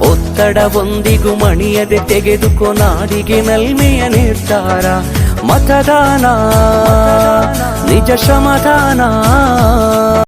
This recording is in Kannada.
ಒತ್ತಡವೊಂದಿಗೂ ಮಣಿಯದೆ ತೆಗೆದುಕೋ ನಾಡಿಗೆ ನಲ್ಮೆಯ ನಿರ್ಧಾರ. ಮತದಾನ ನಿಜ ಶ್ರಮದಾನ.